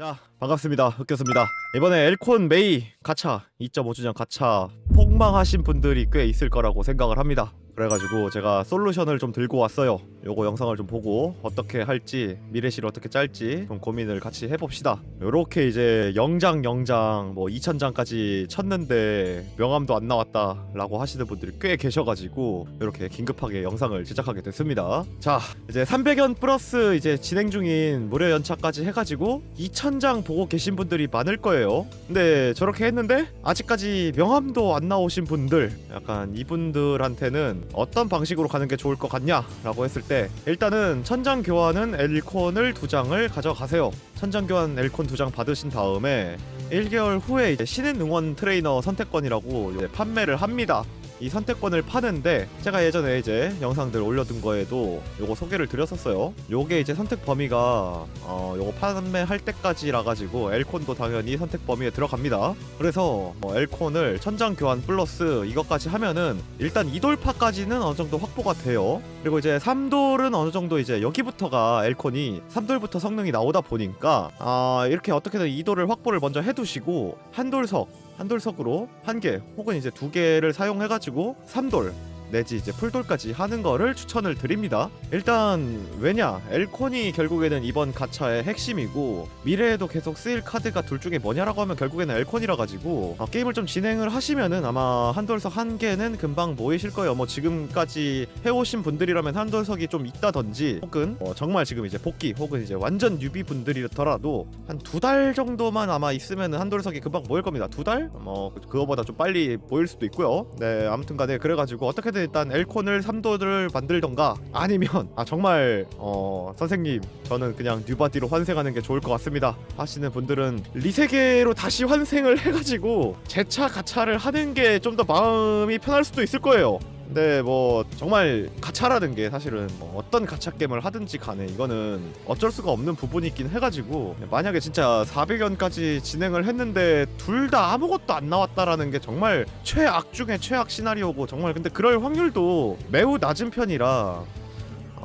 자 반갑습니다. 흑교수입니다. 이번에 엘콘 메이 가차 2.5주년 가차 폭망하신 분들이 꽤 있을 거라고 생각을 합니다. 그래가지고 제가 솔루션을 좀 들고 왔어요 요거 영상을 좀 보고 어떻게 할지 미래시를 어떻게 짤지 좀 고민을 같이 해봅시다 요렇게 이제 영장 영장 뭐 2000장까지 쳤는데 명함도 안 나왔다 라고 하시는 분들이 꽤 계셔가지고 이렇게 긴급하게 영상을 제작하게 됐습니다 자 이제 300연 플러스 이제 진행 중인 무료 연차까지 해가지고 2000장 보고 계신 분들이 많을 거예요. 근데 저렇게 했는데 아직까지 명함도 안 나오신 분들, 약간 이분들한테는 어떤 방식으로 가는 게 좋을 것 같냐 라고 했을 때 일단은 천장 교환은 엘콘을 두 장을 가져가세요. 천장 교환 엘콘 두 장 받으신 다음에 1개월 후에 이제 신인 응원 트레이너 선택권이라고 판매를 합니다. 이 선택권을 파는데 제가 예전에 이제 영상들 올려둔 거에도 요거 소개를 드렸었어요. 요게 이제 선택 범위가 어 요거 판매할 때까지라 가지고 엘콘도 당연히 선택 범위에 들어갑니다. 그래서 뭐 엘콘을 천장 교환 플러스 이것까지 하면은 일단 2돌파까지는 어느 정도 확보가 돼요. 그리고 이제 3돌은 어느 정도 이제 여기부터가 엘콘이 3돌부터 성능이 나오다 보니까 아 이렇게 어떻게든 2돌을 확보를 먼저 해두시고 한돌석 한 돌석으로 한 개 혹은 이제 두 개를 사용해가지고 3돌 내지 이제 풀돌까지 하는 거를 추천을 드립니다. 일단 왜냐 엘콘이 결국에는 이번 가차의 핵심이고 미래에도 계속 쓰일 카드가 둘 중에 뭐냐라고 하면 결국에는 엘콘이라 가지고 어, 게임을 좀 진행을 하시면은 아마 한돌석 한 개는 금방 모이실 거예요. 뭐 지금까지 해오신 분들이라면 한돌석이 좀 있다든지 혹은 어, 정말 지금 이제 복귀 혹은 이제 완전 뉴비 분들이더라도 한 두 달 정도만 아마 있으면은 한돌석이 금방 모일 겁니다. 두 달? 뭐 그- 그거보다 좀 빨리 모일 수도 있고요. 네 아무튼간에 그래가지고 어떻게든 일단 엘콘을 3도를 만들던가 아니면 아 정말 어 선생님 저는 그냥 뉴바디로 환생하는 게 좋을 것 같습니다. 하시는 분들은 리세계로 다시 환생을 해가지고 재차 가차를 하는 게 좀 더 마음이 편할 수도 있을 거예요 근데 뭐 정말 가차라는 게 사실은 뭐 어떤 가차 게임을 하든지 간에 이거는 어쩔 수가 없는 부분이긴 해가지고 만약에 진짜 400연까지 진행을 했는데 둘 다 아무것도 안 나왔다라는 게 정말 최악 중에 최악 시나리오고 정말 근데 그럴 확률도 매우 낮은 편이라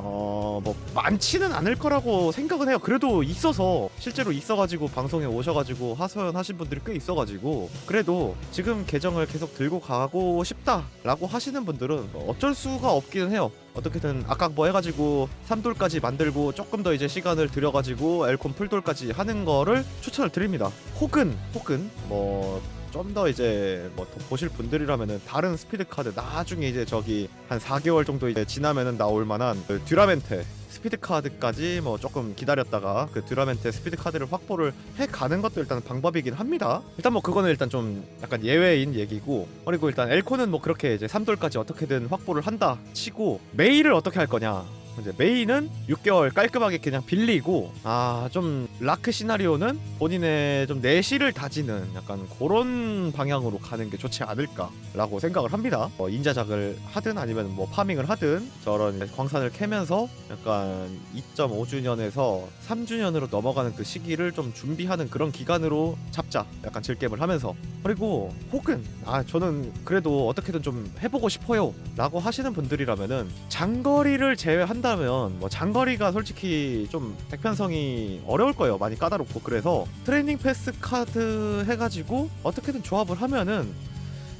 어 뭐 많지는 않을 거라고 생각은 해요. 그래도 있어서 실제로 있어가지고 방송에 오셔가지고 하소연하신 분들이 꽤 있어가지고 그래도 지금 계정을 계속 들고 가고 싶다라고 하시는 분들은 어쩔 수가 없기는 해요. 어떻게든 아까 뭐 해가지고 3돌까지 만들고 조금 더 이제 시간을 들여가지고 엘콘 풀돌까지 하는 거를 추천을 드립니다. 혹은 혹은 뭐 좀 더 이제 뭐 더 보실 분들이라면은 다른 스피드 카드 나중에 이제 저기 한 4개월 정도 이제 지나면은 나올 만한 그 듀라멘테 스피드 카드까지 뭐 조금 기다렸다가 그 듀라멘테 스피드 카드를 확보를 해 가는 것도 일단 방법이긴 합니다. 일단 뭐 그거는 일단 좀 약간 예외인 얘기고 그리고 일단 엘코는 뭐 그렇게 이제 3돌까지 어떻게든 확보를 한다 치고 메일을 어떻게 할 거냐 이제 메인은 6개월 깔끔하게 그냥 빌리고 아 좀 라크 시나리오는 본인의 좀 내실을 다지는 약간 그런 방향으로 가는 게 좋지 않을까라고 생각을 합니다. 뭐 인자작을 하든 아니면 뭐 파밍을 하든 저런 광산을 캐면서 약간 2.5주년에서 3주년으로 넘어가는 그 시기를 좀 준비하는 그런 기간으로 잡자. 약간 즐겜을 하면서 그리고 혹은 아 저는 그래도 어떻게든 좀 해보고 싶어요라고 하시는 분들이라면은 장거리를 제외한다면 뭐 장거리가 솔직히 좀 대편성이 어려울 거 예요. 많이 까다롭고. 그래서 트레이닝 패스 카드 해가지고 어떻게든 조합을 하면은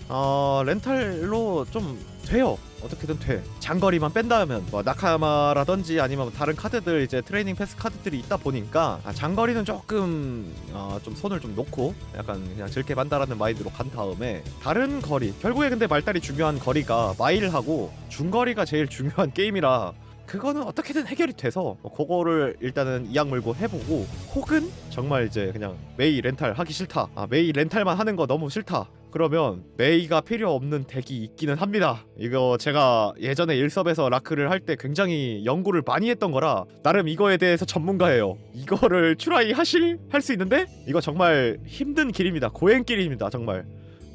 어 렌탈로 좀 돼요. 어떻게든 돼. 장거리만 뺀다면 뭐 나카마라든지 아니면 다른 카드들 이제 트레이닝 패스 카드들이 있다 보니까 아, 장거리는 조금 어, 좀 손을 좀 놓고 약간 그냥 즐게 반다라는 마인드로 간 다음에 다른 거리 결국에 근데 말달이 중요한 거리가 마일하고 중거리가 제일 중요한 게임이라 그거는 어떻게든 해결이 돼서 뭐 그거를 일단은 이악 물고 해보고 혹은 정말 이제 그냥 메이 렌탈 하기 싫다. 아 메이 렌탈만 하는 거 너무 싫다. 그러면 메이가 필요 없는 덱이 있기는 합니다. 이거 제가 예전에 일섭에서 라크를 할 때 굉장히 연구를 많이 했던 거라 나름 이거에 대해서 전문가예요. 이거를 추라이 하실 할 수 있는데 이거 정말 힘든 길입니다. 고행길입니다 정말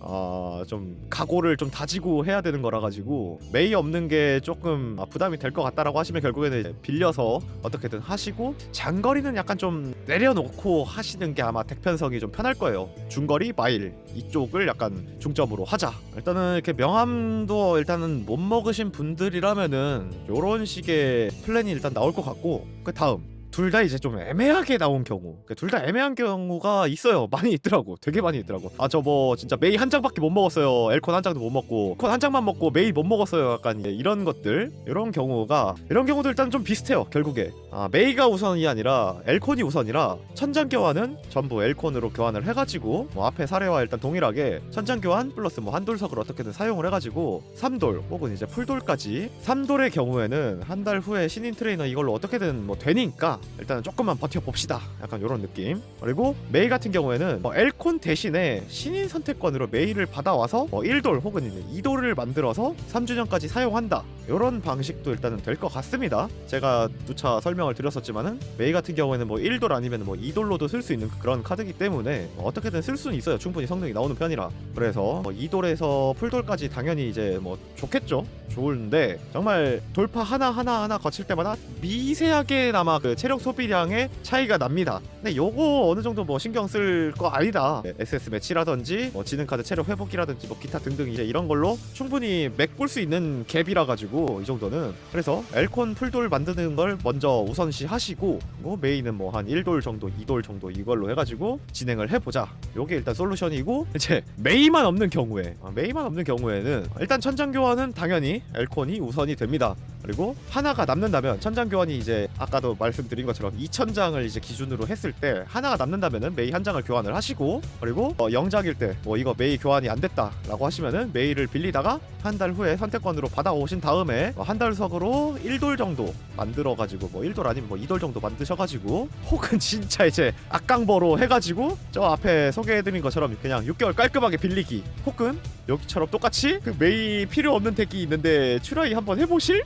아, 좀 각오를 좀 다지고 해야 되는 거라 가지고 메이 없는 게 조금 아, 부담이 될 것 같다라고 하시면 결국에는 빌려서 어떻게든 하시고 장거리는 약간 좀 내려놓고 하시는 게 아마 덱편성이 좀 편할 거예요. 중거리 마일 이쪽을 약간 중점으로 하자. 일단은 이렇게 명함도 일단은 못 먹으신 분들이라면은 요런 식의 플랜이 일단 나올 것 같고 그 다음 둘 다 이제 좀 애매하게 나온 경우. 둘 다 애매한 경우가 있어요. 많이 있더라고. 되게 많이 있더라고. 아 저 뭐 진짜 메이 한 장밖에 못 먹었어요. 엘콘 한 장도 못 먹고 콘 한 장만 먹고 메이 못 먹었어요. 약간 이런 것들 이런 경우가 이런 경우도 일단 좀 비슷해요 결국에. 아 메이가 우선이 아니라 엘콘이 우선이라 천장 교환은 전부 엘콘으로 교환을 해가지고 뭐 앞에 사례와 일단 동일하게 천장 교환 플러스 뭐 한돌석을 어떻게든 사용을 해가지고 3돌 혹은 이제 풀돌까지. 3돌의 경우에는 한 달 후에 신인 트레이너 이걸로 어떻게든 뭐 되니까 일단은 조금만 버텨봅시다. 약간 이런 느낌. 그리고 메이 같은 경우에는 뭐 엘콘 대신에 신인 선택권으로 메이를 받아와서 뭐 1돌 혹은 이제 2돌을 만들어서 3주년까지 사용한다. 이런 방식도 일단은 될 것 같습니다. 제가 누차 설명을 드렸었지만은 메이 같은 경우에는 뭐 1돌 아니면 뭐 2돌로도 쓸 수 있는 그런 카드이기 때문에 뭐 어떻게든 쓸 수는 있어요. 충분히 성능이 나오는 편이라. 그래서 뭐 2돌에서 풀돌까지 당연히 이제 뭐 좋겠죠? 좋은데 정말 돌파 하나 하나 하나 거칠 때마다 미세하게나마 그 체력 소비량의 차이가 납니다. 근데 요거 어느 정도 뭐 신경 쓸 거 아니다. 네, SS 매치라든지 뭐 지능 카드 체력 회복기라든지 뭐 기타 등등 이제 이런 걸로 충분히 메꿀 수 있는 갭이라 가지고 이 정도는 그래서 엘콘 풀돌 만드는 걸 먼저 우선시 하시고 뭐 메인은 뭐 한 1돌 정도, 2돌 정도 이걸로 해가지고 진행을 해보자. 요게 일단 솔루션이고 이제 메이만 없는 경우에 아, 메이만 없는 경우에는 일단 천장 교환은 당연히 엘콘이 우선이 됩니다. 그리고 하나가 남는다면 천장 교환이 이제 아까도 말씀드린 것처럼 2천장을 이제 기준으로 했을 때 하나가 남는다면은 메이 한 장을 교환을 하시고 그리고 어, 영작일 때 뭐 이거 메이 교환이 안 됐다라고 하시면은 메이를 빌리다가 한 달 후에 선택권으로 받아오신 다음에 어, 한 달석으로 1돌 정도 만들어 가지고 뭐 1돌 아니면 뭐 2돌 정도 만드셔 가지고 혹은 진짜 이제 악강버로 해 가지고 저 앞에 소개해 드린 것처럼 그냥 6개월 깔끔하게 빌리기 혹은 여기처럼 똑같이 그 메이 필요 없는 덱이 있는데 추라이 한번 해 보실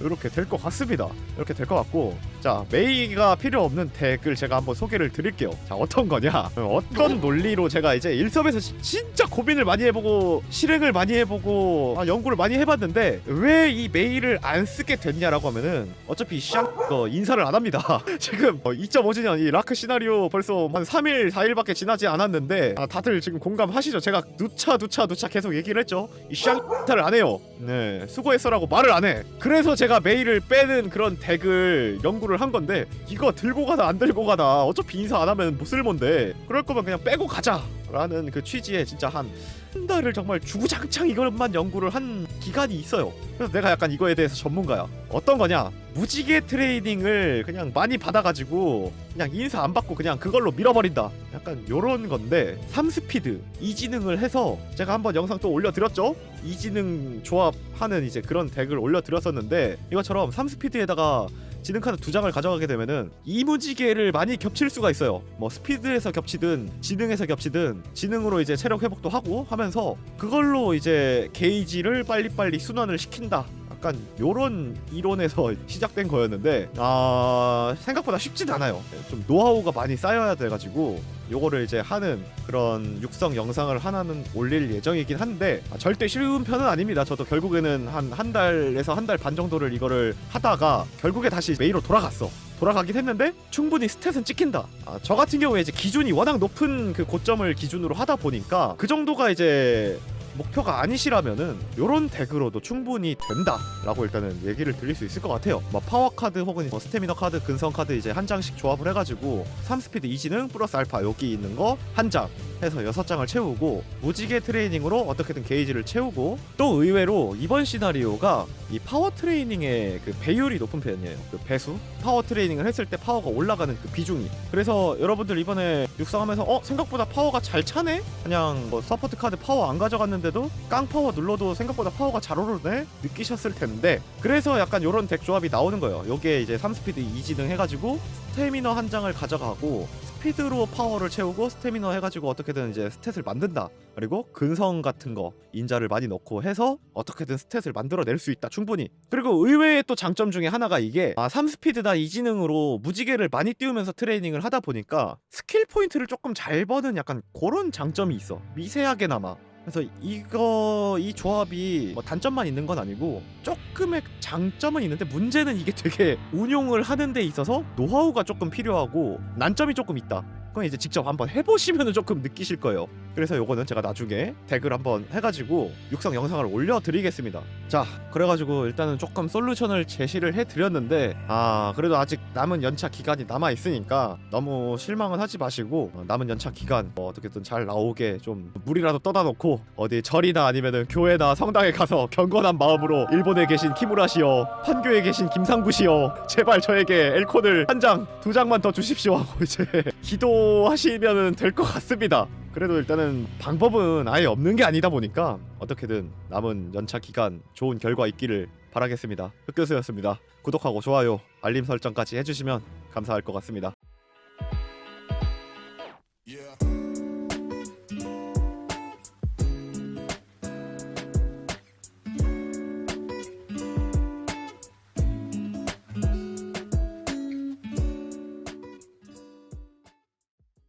이렇게 될 것 같습니다. 이렇게 될 것 같고 자 메이가 필요 없는 덱을 제가 한번 소개를 드릴게요. 자 어떤 거냐? 어떤 논리로 제가 이제 일섭에서 시- 진짜 고민을 많이 해보고 실행을 많이 해보고 아, 연구를 많이 해봤는데 왜 이 메이를 안 쓰게 됐냐라고 하면은 어차피 샹 어, 인사를 안 합니다. 지금 어, 2.5주년 이 라크 시나리오 벌써 한 3일 4일밖에 지나지 않았는데 아, 다들 지금 공감하시죠? 제가 누차 누차 누차 계속 얘기를 했죠. 이 샹타를 안 해요. 네 수고했어라고 말을 안 해. 그래서 제가 메일을 빼는 그런 덱을 연구를 한 건데 이거 들고 가다 안 들고 가다 어차피 인사 안 하면 못 쓸몬데 그럴 거면 그냥 빼고 가자 라는 그 취지에 진짜 한 한 달을 정말 주구장창 이것만 연구를 한 기간이 있어요. 그래서 내가 약간 이거에 대해서 전문가야. 어떤 거냐? 무지개 트레이닝을 그냥 많이 받아가지고 그냥 인사 안 받고 그냥 그걸로 밀어버린다. 약간 요런 건데 3스피드 이지능을 해서 제가 한번 영상 또 올려드렸죠? 이지능 조합하는 이제 그런 덱을 올려드렸었는데 이것처럼 3스피드에다가 지능 카드 두 장을 가져가게 되면은 이무지개를 많이 겹칠 수가 있어요. 뭐 스피드에서 겹치든 지능에서 겹치든 지능으로 이제 체력 회복도 하고 하면서 그걸로 이제 게이지를 빨리빨리 순환을 시킨다. 약간 요런 이론에서 시작된 거였는데 아 생각보다 쉽진 않아요. 좀 노하우가 많이 쌓여야 돼가지고 요거를 이제 하는 그런 육성 영상을 하나는 올릴 예정이긴 한데 아, 절대 쉬운 편은 아닙니다. 저도 결국에는 한 한 달에서 한 달 반 정도를 이거를 하다가 결국에 다시 메이로 돌아갔어. 돌아가긴 했는데 충분히 스탯은 찍힌다. 아, 저 같은 경우에 이제 기준이 워낙 높은 그 고점을 기준으로 하다 보니까 그 정도가 이제 목표가 아니시라면은 요런 덱으로도 충분히 된다라고 일단은 얘기를 드릴 수 있을 것 같아요. 뭐 파워 카드 혹은 뭐 스태미너 카드, 근성 카드 이제 한 장씩 조합을 해가지고 3스피드 이지능 플러스 알파 여기 있는 거 한 장 해서 여섯 장을 채우고 무지개 트레이닝으로 어떻게든 게이지를 채우고 또 의외로 이번 시나리오가 이 파워 트레이닝의 그 배율이 높은 편이에요. 그 배수 파워 트레이닝을 했을 때 파워가 올라가는 그 비중이 그래서 여러분들 이번에 육성하면서 어 생각보다 파워가 잘 차네 그냥 뭐 서포트 카드 파워 안 가져갔는데 도 깡 파워 눌러도 생각보다 파워가 잘 오르네? 느끼셨을 텐데. 그래서 약간 요런 덱 조합이 나오는 거예요. 요게 이제 3스피드 2지능 해가지고 스태미너 한 장을 가져가고 스피드로 파워를 채우고 스태미너 해가지고 어떻게든 이제 스탯을 만든다. 그리고 근성 같은 거 인자를 많이 넣고 해서 어떻게든 스탯을 만들어낼 수 있다. 충분히. 그리고 의외의 또 장점 중에 하나가 이게 아 3스피드다 이지능으로 무지개를 많이 띄우면서 트레이닝을 하다 보니까 스킬 포인트를 조금 잘 버는 약간 그런 장점이 있어. 미세하게나마 그래서 이거 이 조합이 뭐 단점만 있는 건 아니고 조금의 장점은 있는데 문제는 이게 되게 운용을 하는 데 있어서 노하우가 조금 필요하고 난점이 조금 있다. 그건 이제 직접 한번 해보시면 조금 느끼실 거예요. 그래서 요거는 제가 나중에 덱을 한번 해가지고 육성 영상을 올려드리겠습니다. 자, 그래가지고 일단은 조금 솔루션을 제시를 해드렸는데 아 그래도 아직 남은 연차 기간이 남아 있으니까 너무 실망은 하지 마시고 어, 남은 연차 기간 어, 어떻게든 잘 나오게 좀 물이라도 떠다 놓고 어디 절이나 아니면은 교회나 성당에 가서 경건한 마음으로 일본에 계신 키무라시여 판교에 계신 김상구시여 제발 저에게 엘콘을 한 장 두 장만 더 주십시오 하고 이제 기도 하시면은 될것 같습니다. 그래도 일단은 방법은 아예 없는 게 아니다 보니까 어떻게든 남은 연차 기간 좋은 결과 있기를 바라겠습니다. 흑교수였습니다. 구독하고 좋아요, 알림 설정까지 해주시면 감사할 것 같습니다.